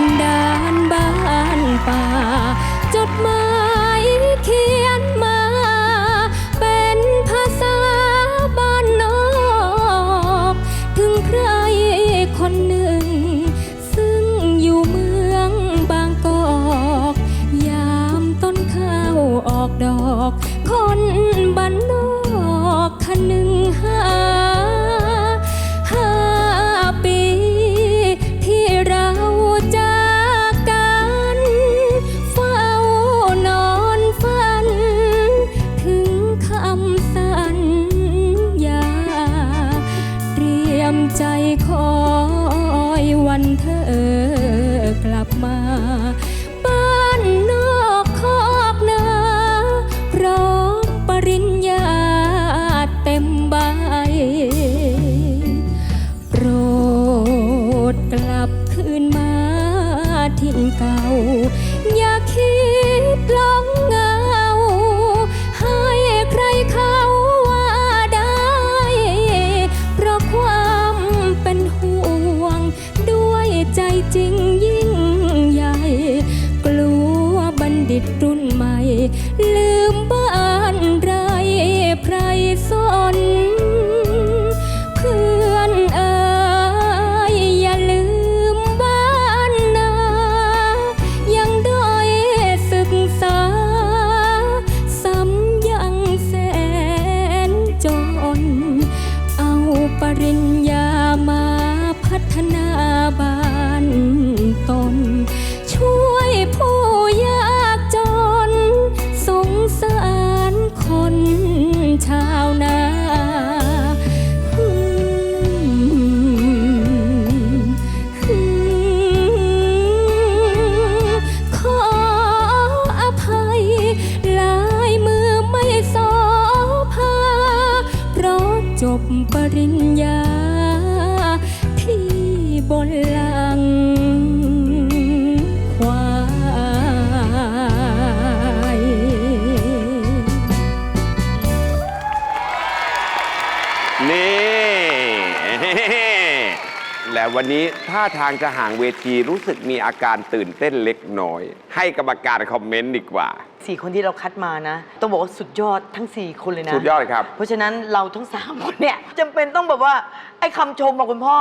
กันดานบ้านป่าจดหมาย ใจคอยวันเธอกลับมาบ้านนอกคอกนาพร้อมปริญญาเต็มใบโปรดกลับคืนมาถิ่นเก่า อย่าคิดหลงเงา น บปริญญา ที่บนหลังควายนี่ และวันนี้ท่าทางจะห่างเวทีรู้สึกมีอาการตื่นเต้นเล็กน้อย ให้กรรมการคอมเมนต์ดีกว่า สี่คนที่เราคัดมานะ ต้องบอกว่าสุดยอดทั้ง 4 คนเลยนะ สุดยอดครับ เพราะฉะนั้นเราทั้ง3คนเนี่ยจำเป็นต้องแบบว่า ไอ้คำชมของคุณพ่อ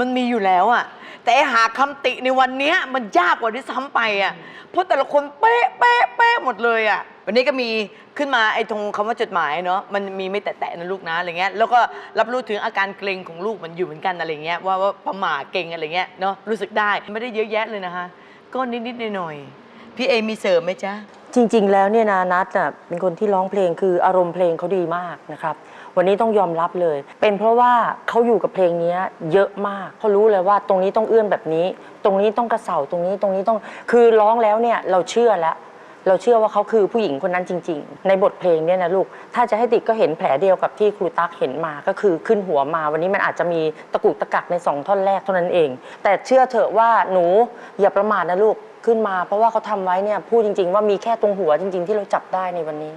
มันมีอยู่แล้วอะแต่ไอ้หาคำติในวันเนี้ยมันยากกว่าที่ซ้ำไปอะเพราะแต่ละคนเป๊ะเป๊ะเป๊ะหมดเลยอะ วันนี้ก็มีขึ้นมาไอ้ตรงคำว่าจดหมายเนาะมันมีไม่แตะๆนะลูกนะอะไรเงี้ยแล้วก็รับรู้ถึงอาการเกรงของลูกมันอยู่เหมือนกันอะไรเงี้ยว่าว่าประหม่าเก่งอะไรเงี้ยเนาะรู้สึกได้ไม่ได้เยอะแยะเลยนะคะ ก็นิดๆหน่อยๆพี่เอมีเสริมไหมจ๊ะ จริง ๆ แล้วเนี่ยนะนัทน่ะเป็นคนที่ร้องเพลงคืออารมณ์เพลงเขาดีมากนะครับ วันนี้ต้องยอมรับเลย เป็นเพราะว่าเขาอยู่กับเพลงนี้เยอะมากเขารู้เลยว่าตรงนี้ต้องเอื้อนแบบนี้ ตรงนี้ต้องกระเสาตรงนี้ตรงนี้ต้องคือร้องแล้วเนี่ยเราเชื่อแล้ว เราเชื่อว่าเขาคือผู้หญิงคนนั้นจริงๆในบทเพลงเนี่ยนะลูก ถ้าจะให้ติดก็เห็นแผลเดียวกับที่ครูตั๊กเห็นมาก็คือขึ้นหัวมาวันนี้มันอาจจะมีตะกุกตะกักในสองท่อนแรกเท่านั้นเอง แต่เชื่อเถอะว่าหนูอย่าประมาทนะลูกขึ้นมา เพราะว่าเขาทำไว้เนี่ยพูดจริง ๆ ว่ามีแค่ตรงหัวจริง ๆ ที่เราจับได้ในวันนี้